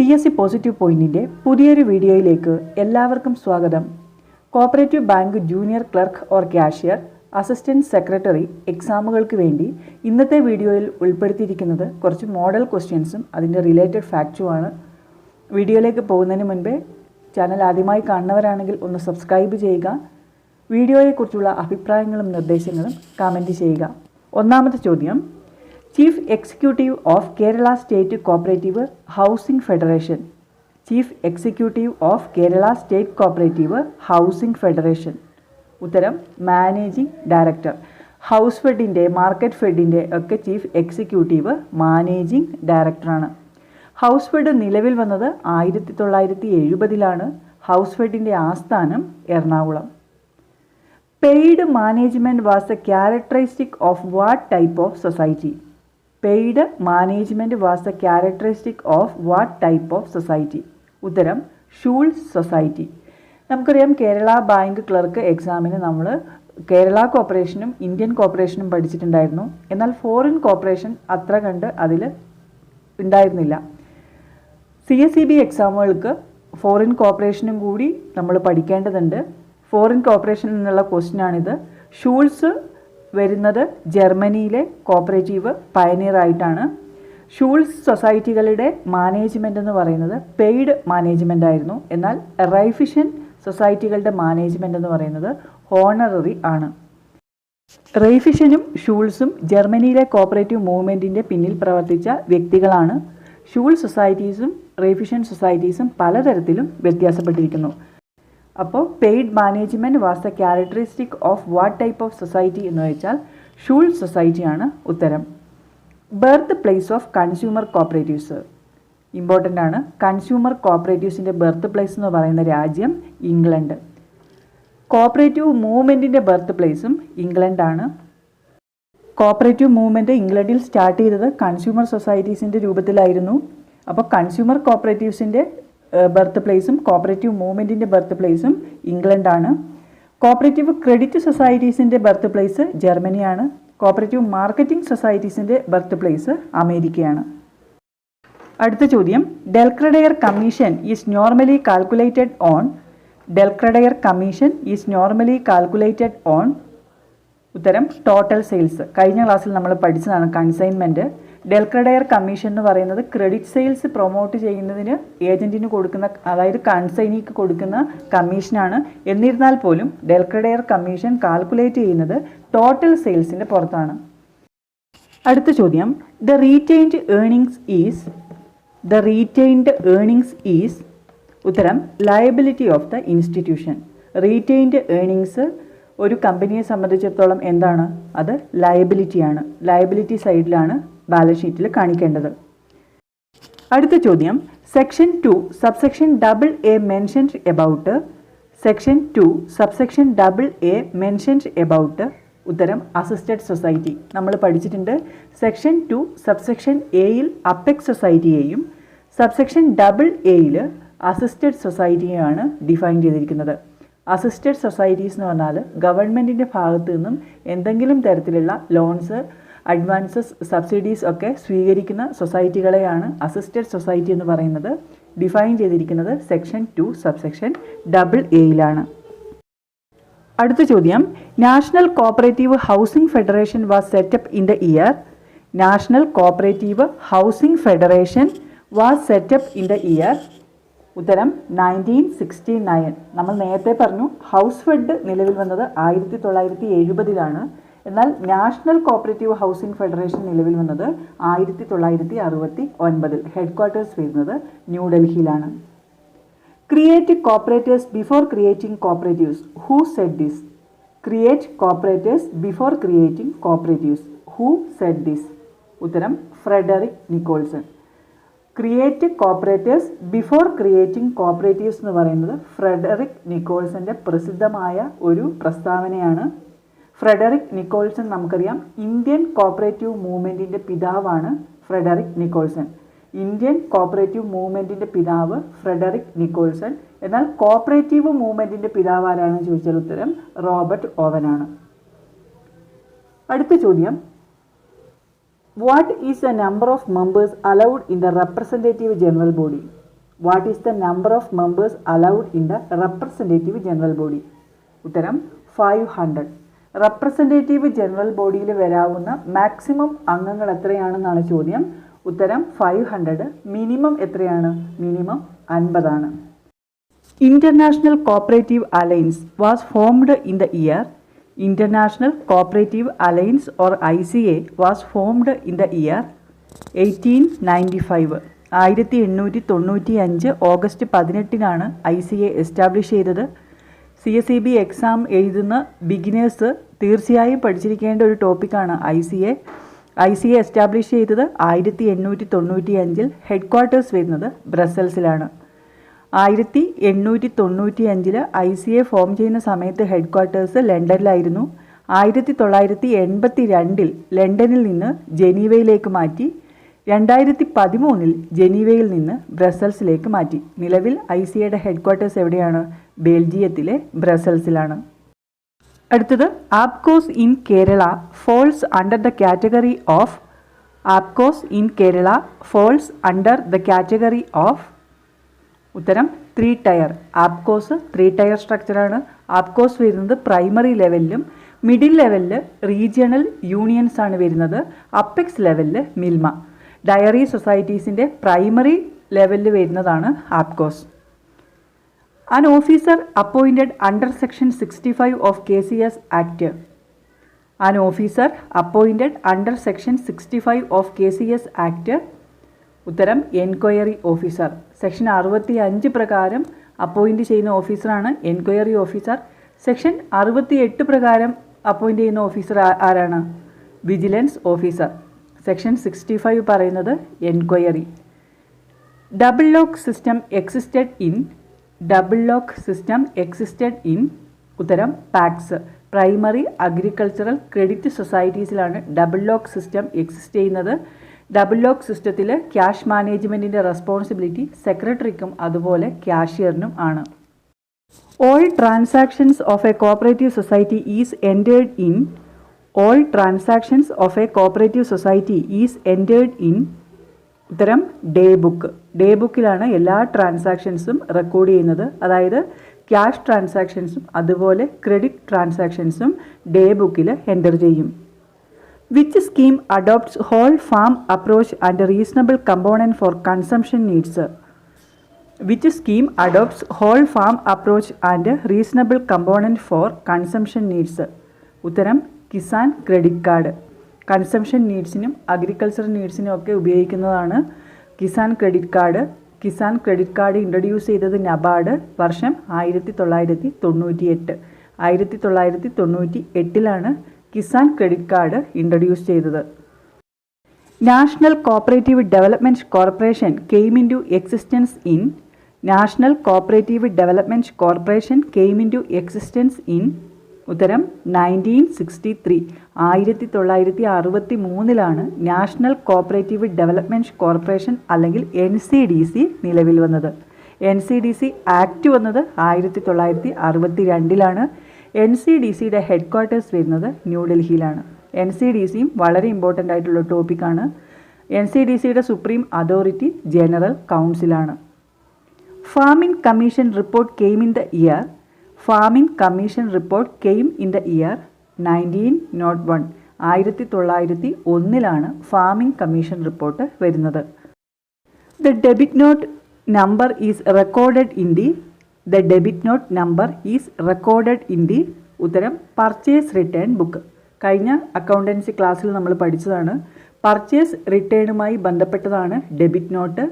P S C positive പോയിന്റിന്റെ പുതിയൊരു വീഡിയോയിലേക്ക് എല്ലാവർക്കും സ്വാഗതം. Cooperative bank junior clerk or cashier assistant secretary എക്സാമുകൾക്ക് വേണ്ടി ഇന്നത്തെ വീഡിയോയിൽ ഉൾപ്പെടുത്തിയിരിക്കുന്നത് കുറച്ച് മോഡൽ ക്വസ്റ്റ്യൻസും അതിന്റെ റിലേറ്റഡ് ഫാക്റ്റുമാണ് വീഡിയോയിലേക്ക് പോകുന്നതിന് മുൻപേ ചാനൽ ആദ്യമായി കാണുന്നവരാണെങ്കിൽ ഒന്ന് സബ്സ്ക്രൈബ് ചെയ്യുക. വീഡിയോയെക്കുറിച്ചുള്ള അഭിപ്രായങ്ങളും നിർദ്ദേശങ്ങളും കമന്റ് ചെയ്യുക. ഒന്നാമത്തെ ചോദ്യം chief executive of Kerala state cooperative housing federation. Chief executive of Kerala state cooperative housing federation. ഉത്തരം മാനേജിംഗ് ഡയറക്ടർ. ഹൗസ് ഫെഡിന്റെ മാർക്കറ്റ് ഫെഡിന്റെ ഒക്കെ ചീഫ് എക്സിക്യൂട്ടീവ് മാനേജിംഗ് ഡയറക്ടറാണ്. ഹൗസ് ഫെഡ് നിലവിൽ വന്നത് ആയിരത്തി തൊള്ളായിരത്തി എഴുപതിലാണ് ഹൗസ് ഫെഡിന്റെ ആസ്ഥാനം Ernakulam. Paid management was a characteristic of what type of society? Paid management was a characteristic of what type of society? ഉത്തരം ഷൂൾസ് സൊസൈറ്റി. നമുക്കറിയാം കേരള ബാങ്ക് ക്ലർക്ക് എക്സാമിന് നമ്മൾ കേരള കോർപ്പറേഷനും ഇന്ത്യൻ കോർപ്പറേഷനും പഠിച്ചിട്ടുണ്ടായിരുന്നു. എന്നാൽ ഫോറിൻ കോർപ്പറേഷൻ അത്ര കണ്ട് അതിൽ ഉണ്ടായിരുന്നില്ല. സി എസ് സി ബി എക്സാമുകൾക്ക് ഫോറിൻ കോർപ്പറേഷനും കൂടി നമ്മൾ പഠിക്കേണ്ടതുണ്ട്. ഫോറിൻ കോർപ്പറേഷനിൽ നിന്നുള്ള ക്വസ്റ്റ്യനാണിത്. ഷൂൾസ് വരുന്നത് ജർമ്മനിയിലെ കോപ്പറേറ്റീവ് പയനീർ ആയിട്ടാണ്. ഷൂൾസ് സൊസൈറ്റികളുടെ മാനേജ്മെന്റ് എന്ന് പറയുന്നത് പെയ്ഡ് മാനേജ്മെന്റ് ആയിരുന്നു. എന്നാൽ റൈഫിഷൻ സൊസൈറ്റികളുടെ മാനേജ്മെന്റ് എന്ന് പറയുന്നത് ഹോണററി ആണ്. റൈഫിഷനും ഷൂൾസും ജർമ്മനിയിലെ കോപ്പറേറ്റീവ് മൂവ്മെന്റിന്റെ പിന്നിൽ പ്രവർത്തിച്ച വ്യക്തികളാണ്. ഷൂൾ സൊസൈറ്റീസും റൈഫിഷൻ സൊസൈറ്റീസും പലതരത്തിലും വ്യത്യാസപ്പെട്ടിരിക്കുന്നു. അപ്പോൾ paid management was the characteristic of what type of society എന്ന് വെച്ചാൽ ഷൂൾ സൊസൈറ്റിയാണ് ഉത്തരം. Birth place of consumer cooperatives important ആണ്. കൺസ്യൂമർ കോപ്പറേറ്റീവ്സിന്റെ ബർത്ത് പ്ലേസ് എന്ന് പറയുന്ന രാജ്യം ഇംഗ്ലണ്ട്. കോപ്പറേറ്റീവ് മൂവ്മെന്റിന്റെ ബർത്ത് പ്ലേസും ഇംഗ്ലണ്ടാണ് കോപ്പറേറ്റീവ് മൂവ്മെന്റ് ഇംഗ്ലണ്ടിൽ സ്റ്റാർട്ട് ചെയ്തത് കൺസ്യൂമർ സൊസൈറ്റീസിന്റെ രൂപത്തിലായിരുന്നു. അപ്പോൾ കൺസ്യൂമർ കോപ്പറേറ്റീവ്സിന്റെ ബർത്ത് പ്ലേസും കോപ്പറേറ്റീവ് മൂവ്മെന്റിന്റെ ബർത്ത് പ്ലേസും ഇംഗ്ലണ്ടാണ് കോപ്പറേറ്റീവ് ക്രെഡിറ്റ് സൊസൈറ്റീസിന്റെ ബർത്ത് പ്ലേസ് ജർമ്മനിയാണ് കോപ്പറേറ്റീവ് മാർക്കറ്റിംഗ് സൊസൈറ്റീസിന്റെ ബർത്ത് പ്ലേസ് അമേരിക്കയാണ്. അടുത്ത ചോദ്യം. Del credere commission is normally calculated on del credere commission is normally calculated on ഉത്തരം ടോട്ടൽ സെയിൽസ് കഴിഞ്ഞ ക്ലാസ്സിൽ നമ്മൾ പഠിച്ചതാണ് കൺസൈൻമെന്റ് ഡെൽക്രഡയർ കമ്മീഷൻ എന്ന് പറയുന്നത് ക്രെഡിറ്റ് സെയിൽസ് പ്രൊമോട്ട് ചെയ്യുന്നതിന് ഏജന്റിന് കൊടുക്കുന്ന അതായത് കൺസൈനിക്ക് കൊടുക്കുന്ന കമ്മീഷനാണ് എന്നിരുന്നാൽ പോലും ഡെൽക്രഡയർ കമ്മീഷൻ കാൽക്കുലേറ്റ് ചെയ്യുന്നത് ടോട്ടൽ സെയിൽസിന്റെ പുറത്താണ്. അടുത്ത ചോദ്യം. The retained earnings is the retained earnings is ഉത്തരം liability of the institution retained earnings ഒരു കമ്പനിയെ സംബന്ധിച്ചിടത്തോളം എന്താണ്? അത് ലയബിലിറ്റിയാണ് ലയബിലിറ്റി സൈഡിലാണ് ബാലൻസ് ഷീറ്റിൽ കാണിക്കേണ്ടത്. അടുത്ത ചോദ്യം section two subsection double A mentioned about section two subsection double A mentioned about ഉത്തരം അസിസ്റ്റഡ് സൊസൈറ്റി നമ്മൾ പഠിച്ചിട്ടുണ്ട് സെക്ഷൻ ടു സബ്സെക്ഷൻ എയിൽ അപ്പെക്സ് സൊസൈറ്റിയെയും സബ്സെക്ഷൻ ഡബിൾ എയിൽ അസിസ്റ്റഡ് സൊസൈറ്റിയെയാണ് ഡിഫൈൻ ചെയ്തിരിക്കുന്നത്. അസിസ്റ്റഡ് സൊസൈറ്റീസ് എന്ന് പറഞ്ഞാൽ ഗവൺമെന്റിന്റെ ഭാഗത്തു നിന്നും എന്തെങ്കിലും തരത്തിലുള്ള ലോൺസ് അഡ്വാൻസസ് സബ്സിഡീസ് ഒക്കെ സ്വീകരിക്കുന്ന സൊസൈറ്റികളെയാണ് അസിസ്റ്റഡ് സൊസൈറ്റി എന്ന് പറയുന്നത്. ഡിഫൈൻ ചെയ്തിരിക്കുന്നത് സെക്ഷൻ ടു സബ്സെക്ഷൻ ഡബിൾ എയിലാണ് അടുത്ത ചോദ്യം. National cooperative housing federation was set up in the year. National cooperative housing federation was set up in the year. ഉത്തരം നയന്റീൻ സിക്സ്റ്റി നയൻ നമ്മൾ നേരത്തെ പറഞ്ഞു ഹൗസ് ഫെഡ് നിലവിൽ വന്നത് ആയിരത്തി തൊള്ളായിരത്തി എഴുപതിലാണ്. എന്നാൽ നാഷണൽ കോപ്പറേറ്റീവ് ഹൗസിംഗ് ഫെഡറേഷൻ നിലവിൽ വന്നത് ആയിരത്തി തൊള്ളായിരത്തി അറുപത്തി ഒൻപതിൽ ഹെഡ് ക്വാർട്ടേഴ്സ് വരുന്നത് ന്യൂഡൽഹിയിലാണ് create cooperators before creating cooperatives who said this create cooperators before creating cooperatives who said this ഉത്തരം Frederick Nicholson. Create cooperators before creating cooperatives എന്ന് പറയുന്നത് ഫ്രെഡറിക് നിക്കോൾസന്റെ പ്രസിദ്ധമായ ഒരു പ്രസ്താവനയാണ് ഫ്രെഡറിക് നിക്കോൾസൺ നമുക്കറിയാം. ഇന്ത്യൻ കോപ്പറേറ്റീവ് മൂവ്മെന്റിന്റെ പിതാവാണ് ഫ്രെഡറിക് നിക്കോൾസൺ. ഇന്ത്യൻ കോപ്പറേറ്റീവ് മൂവ്മെന്റിന്റെ പിതാവ് ഫ്രെഡറിക് നിക്കോൾസൺ. എന്നാൽ കോപ്പറേറ്റീവ് മൂവ്മെന്റിന്റെ പിതാവ് ആരാണെന്ന് ചോദിച്ചാൽ ഉത്തരം റോബർട്ട് ഓവനാണ് അടുത്ത ചോദ്യം. What is the number of members allowed in the representative general body what is the number of members allowed in the representative general body ഉത്തരം ഫൈവ് ഹൺഡ്രഡ് റെപ്രസെന്റേറ്റീവ് ജനറൽ ബോഡിയിൽ വരാവുന്ന മാക്സിമം അംഗങ്ങൾ എത്രയാണെന്നാണ് ചോദ്യം. ഉത്തരം ഫൈവ് ഹൺഡ്രഡ് മിനിമം എത്രയാണ്? Minimum അൻപതാണ്. International Cooperative Alliance was formed in the year. International Cooperative Alliance or I C A was formed in the year eighteen ninety five. ആയിരത്തി എണ്ണൂറ്റി തൊണ്ണൂറ്റി അഞ്ച് ഓഗസ്റ്റ് പതിനെട്ടിനാണ് ഐ സി എ എസ്റ്റാബ്ലിഷ് ചെയ്തത്. C S E B exam എഴുതുന്ന beginners തീർച്ചയായും പഠിച്ചിരിക്കേണ്ട ഒരു ടോപ്പിക്കാണ് I C A I C A establish ചെയ്തത് ആയിരത്തി എണ്ണൂറ്റി തൊണ്ണൂറ്റി അഞ്ചിൽ ഹെഡ് ക്വാർട്ടേഴ്സ് വരുന്നത് ബ്രസൽസിലാണ്. ആയിരത്തി എണ്ണൂറ്റി തൊണ്ണൂറ്റി അഞ്ചിൽ ഐ സി എ ഫോം ചെയ്യുന്ന സമയത്ത് ഹെഡ് ക്വാർട്ടേഴ്സ് ലണ്ടനിലായിരുന്നു. ആയിരത്തി തൊള്ളായിരത്തി എൺപത്തി രണ്ടിൽ ലണ്ടനിൽ നിന്ന് ജനീവയിലേക്ക് മാറ്റി. രണ്ടായിരത്തി പതിമൂന്നിൽ ജനീവയിൽ നിന്ന് ബ്രസൽസിലേക്ക് മാറ്റി. നിലവിൽ ഐ സി എയുടെ ഹെഡ് ക്വാർട്ടേഴ്സ് എവിടെയാണ്? ബെൽജിയത്തിലെ ബ്രസൽസിലാണ്. അടുത്തത് APCOS in Kerala falls under the category of APCOS in Kerala falls under the category of ഉത്തരം three tier. APCOS three tier സ്ട്രക്ചറാണ്. APCOS വരുന്നത് പ്രൈമറി ലെവലിലും മിഡിൽ ലെവലിൽ റീജിയണൽ യൂണിയൻസ് ആണ് വരുന്നത്. അപ്പെക്സ് ലെവലിൽ മിൽമ. ഡയറി സൊസൈറ്റീസിന്റെ പ്രൈമറി ലെവലിൽ വരുന്നതാണ് APCOS. An officer appointed under section sixty five of K C S act. An officer appointed under section sixty five of K C S act. ഉത്തരം enquiry officer. Section അറുപത്തി അഞ്ച് പ്രകാരം appoint ചെയ്യുന്ന ഓഫീസറാണ് enquiry officer. Section അറുപത്തി എട്ട് പ്രകാരം appoint ചെയ്യുന്ന ഓഫീസർ ആരാണ്? Vigilance officer. Section sixty five പറയുന്നത് enquiry. Double lock system existed in double lock system existed in ഉത്തരം പാക്സ് പ്രൈമറി അഗ്രികൾച്ചറൽ ക്രെഡിറ്റ് സൊസൈറ്റീസിലാണ് ഡബിൾ ലോക്ക് സിസ്റ്റം എക്സിസ്റ്റ് ചെയ്യുന്നത്. ഡബിൾ ലോക്ക് സിസ്റ്റത്തിൽ ക്യാഷ് മാനേജ്മെന്റിന്റെ റെസ്പോൺസിബിലിറ്റി സെക്രട്ടറിക്കും അതുപോലെ ക്യാഷ്യറിനും ആണ്. All transactions of a cooperative society is entered in all transactions of a cooperative society is entered in ഉത്തരം ഡേ ബുക്ക് ഡേ ബുക്കിലാണ് എല്ലാ ട്രാൻസാക്ഷൻസും റെക്കോർഡ് ചെയ്യുന്നത്. അതായത് ക്യാഷ് ട്രാൻസാക്ഷൻസും അതുപോലെ ക്രെഡിറ്റ് ട്രാൻസാക്ഷൻസും ഡേ ബുക്കിൽ എന്റർ ചെയ്യും. Which scheme adopts whole farm approach and reasonable component for consumption needs which scheme adopts whole farm approach and reasonable component for consumption needs ഉത്തരം കിസാൻ ക്രെഡിറ്റ് കാർഡ്. കൺസംഷൻ നീഡ്സിനും agriculture നീഡ്സിനും ഒക്കെ ഉപയോഗിക്കുന്നതാണ് Kisan credit card. Kisan credit card introduce ചെയ്തത് NABARD വർഷം ആയിരത്തി തൊള്ളായിരത്തി തൊണ്ണൂറ്റി എട്ട് ആയിരത്തി തൊള്ളായിരത്തി തൊണ്ണൂറ്റി എട്ടിലാണ് കിസാൻ ക്രെഡിറ്റ് കാർഡ് ഇൻട്രൊഡ്യൂസ് ചെയ്തത്. National cooperative development corporation came into existence in national cooperative development corporation came into existence in ഉത്തരം നയന്റീൻ സിക്സ്റ്റി ത്രീ ആയിരത്തി തൊള്ളായിരത്തി അറുപത്തി മൂന്നിലാണ് നാഷണൽ കോപ്പറേറ്റീവ് ഡെവലപ്മെന്റ് കോർപ്പറേഷൻ അല്ലെങ്കിൽ എൻ സി ഡി സി നിലവിൽ വന്നത്. N C D C act വന്നത് ആയിരത്തി തൊള്ളായിരത്തി അറുപത്തി രണ്ടിലാണ് എൻ സി ഡി സിയുടെ ഹെഡ് ക്വാർട്ടേഴ്സ് വരുന്നത് ന്യൂഡൽഹിയിലാണ്. എൻ സി ഡി സിയും വളരെ ഇമ്പോർട്ടന്റ് ആയിട്ടുള്ള ടോപ്പിക്കാണ്. എൻ സി ഡി സിയുടെ supreme authority general കൗൺസിലാണ് famine commission report came in the year famine commission report came in the year nineteen nought one. ആയിരത്തി തൊള്ളായിരത്തി ഒന്നിലാണ് ഫാമിംഗ് കമ്മീഷൻ റിപ്പോർട്ട് വരുന്നത്. The debit note number is recorded in the the debit note number is recorded in the ഉത്തരം purchase return book. കഴിഞ്ഞ accountancy ക്ലാസ്സിൽ നമ്മൾ പഠിച്ചതാണ്. Purchase റിട്ടേണുമായി ബന്ധപ്പെട്ടതാണ് ഡെബിറ്റ് നോട്ട്.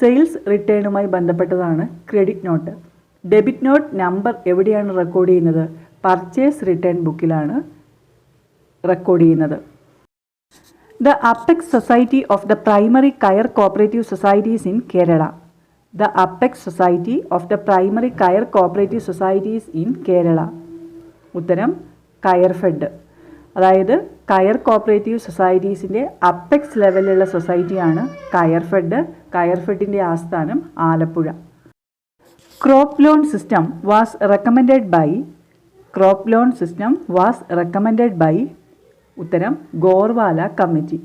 സെയിൽസ് റിട്ടേണുമായി ബന്ധപ്പെട്ടതാണ് credit note. Debit note number എവിടെയാണ് റെക്കോർഡ് ചെയ്യുന്നത്? പർച്ചേസ് റിട്ടേൺ ബുക്കിലാണ് റെക്കോർഡ് ചെയ്യുന്നത്. The apex society of the primary coir cooperative societies in Kerala. The apex society of the primary coir cooperative societies in Kerala. ഉത്തരം കയർ fed. അതായത് കയർ cooperative സൊസൈറ്റീസിന്റെ apex ലെവലിലുള്ള സൊസൈറ്റിയാണ് കയർ ഫെഡ്. കയർ ഫെഡിന്റെ ആസ്ഥാനം Alappuzha. Crop loan system was recommend by crop loan system was recommend by ഉത്തരം Gorwala committee.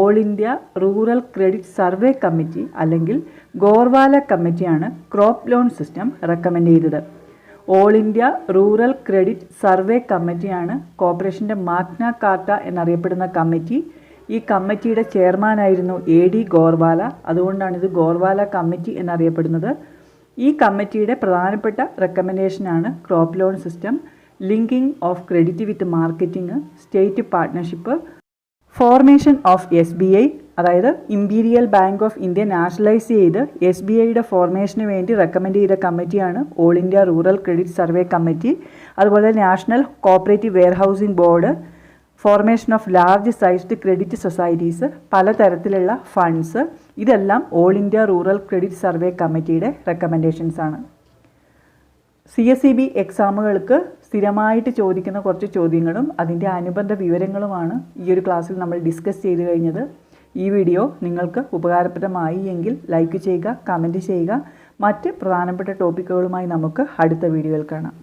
All India rural credit survey committee അല്ലെങ്കിൽ ഗോർവാല കമ്മിറ്റിയാണ് ക്രോപ്പ് ലോൺ സിസ്റ്റം റെക്കമെൻഡ് ചെയ്തത്. All India rural credit survey കമ്മിറ്റിയാണ് കോർപ്പറേഷന്റെ Magna Carta എന്നറിയപ്പെടുന്ന committee. ഈ കമ്മിറ്റിയുടെ ചെയർമാനായിരുന്നു A D Gorwala. അതുകൊണ്ടാണ് ഇത് ഗോർവാല കമ്മിറ്റി എന്നറിയപ്പെടുന്നത്. ഈ കമ്മിറ്റിയുടെ പ്രധാനപ്പെട്ട റെക്കമെൻഡേഷനാണ് crop loan system linking of credit with marketing state partnership formation of S B I അതായത് imperial bank of India nationalise ചെയ്ത് എസ് ബി ഐയുടെ ഫോർമേഷന് വേണ്ടി റെക്കമെൻഡ് ചെയ്ത കമ്മിറ്റിയാണ് all India rural credit survey committee അതുപോലെ national cooperative warehousing board formation of large sized credit societies പലതരത്തിലുള്ള funds ഇതെല്ലാം all India rural credit survey കമ്മിറ്റിയുടെ റെക്കമെൻഡേഷൻസ് ആണ്. സി എസ് സി ബി എക്സാമുകൾക്ക് സ്ഥിരമായിട്ട് ചോദിക്കുന്ന കുറച്ച് ചോദ്യങ്ങളും അതിന്റെ അനുബന്ധ വിവരങ്ങളുമാണ് ഈ ഒരു ക്ലാസ്സിൽ നമ്മൾ ഡിസ്കസ് ചെയ്ത് കഴിഞ്ഞത്. ഈ വീഡിയോ നിങ്ങൾക്ക് ഉപകാരപ്രദമായി എങ്കിൽ ലൈക്ക് ചെയ്യുക കമന്റ് ചെയ്യുക. മറ്റ് പ്രധാനപ്പെട്ട ടോപ്പിക്കുകളുമായി നമുക്ക് അടുത്ത വീഡിയോയിൽ കാണാം.